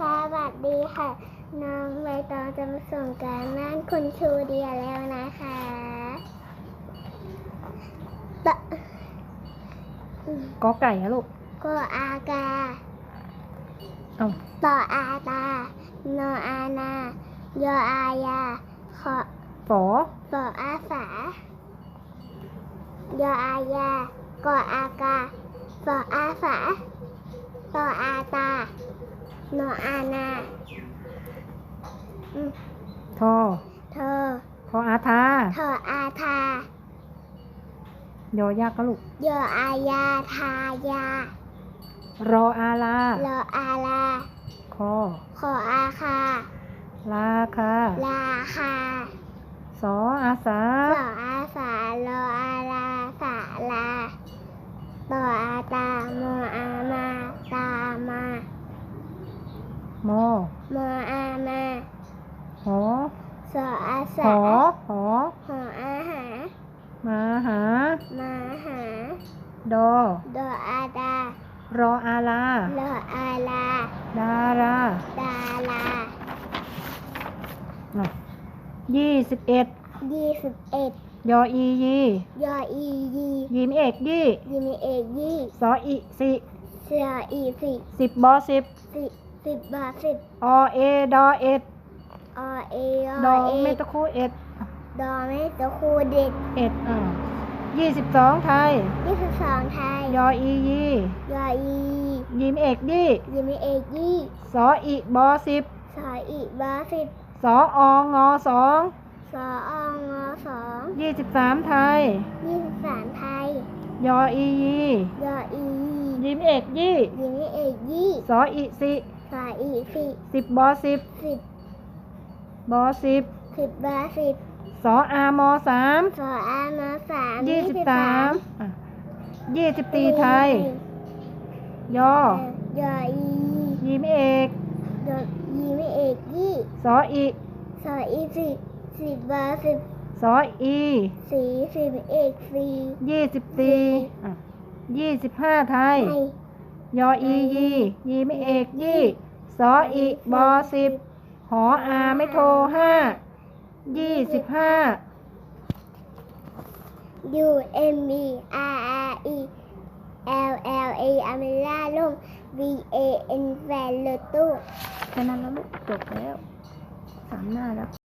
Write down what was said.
สวัสดีค่ะ น้องใบตองจะมาส่งการบ้านคุณครูเดียแล้วนะคะตะกอไก่นะลูกก็อากาเอาต่ออาตานออานายออายาขอฝอปออาฝายออายากออากาปออาฝาต่ออาตาน ออานาอืมทอเธอทออาทาเธออาทายอยักษ์ก็ลูกยออายาทายา รออาลาลออาลา คอขออาคาลาคาลาคาสออาสาสออาสาลออาลาสาลาต่ออาตามออามาตามา มอมออามาหอสออาหสาอหอหออาหามาหา มาหา ดอ ดออาดารออาลาลออาลา ดาราดาลาอะยี่สิบเอ็ดยี่สิบเอ็ดยออียียออียียิมเอกยี่ยิมีเอกยี่สออีสิเสืออีสิบสิบบอสิบสิบ สิบบาทสิบอเอดอเอ็ดอเอดอเอเมตะคูเอ็ดดอไม่ตะคูเด็ดเอ็ดอ่ายี่สิบสองไทยยี่สิบสองไทยยออียียออียิมเอกยี่ยิมีเอกยี่สออีบอสิบสออีบาสิบสอองอสองสอองอสองยี่สิบสามไทยยี่สิบสามไทยยออียียออียิมเอกยี่ยิมีเอกยี่สออีสิ สออีสิสิบบอสิบสิบบอสิบสิบบาสิบสออามอสามสออามาสามยี่สิบสามอะยี่สิบสี่ไทย ยอยออียิมเอกยอยิมีเอกยี่สออีสออีสิบสิบบาสิบสออีสีสิบเอกสียี่สิบสี่อะยี่สิบห้าไทย ยยออียียีไม่เอกยี่สออีบอสิบหออาไม่โทรห้ายี่สิบห้า U M B R R E L L A อเมล่าลง V A N แฟนเลตู้แค่นั้นแล้วลูกจบแล้วสามหน้าแล้ว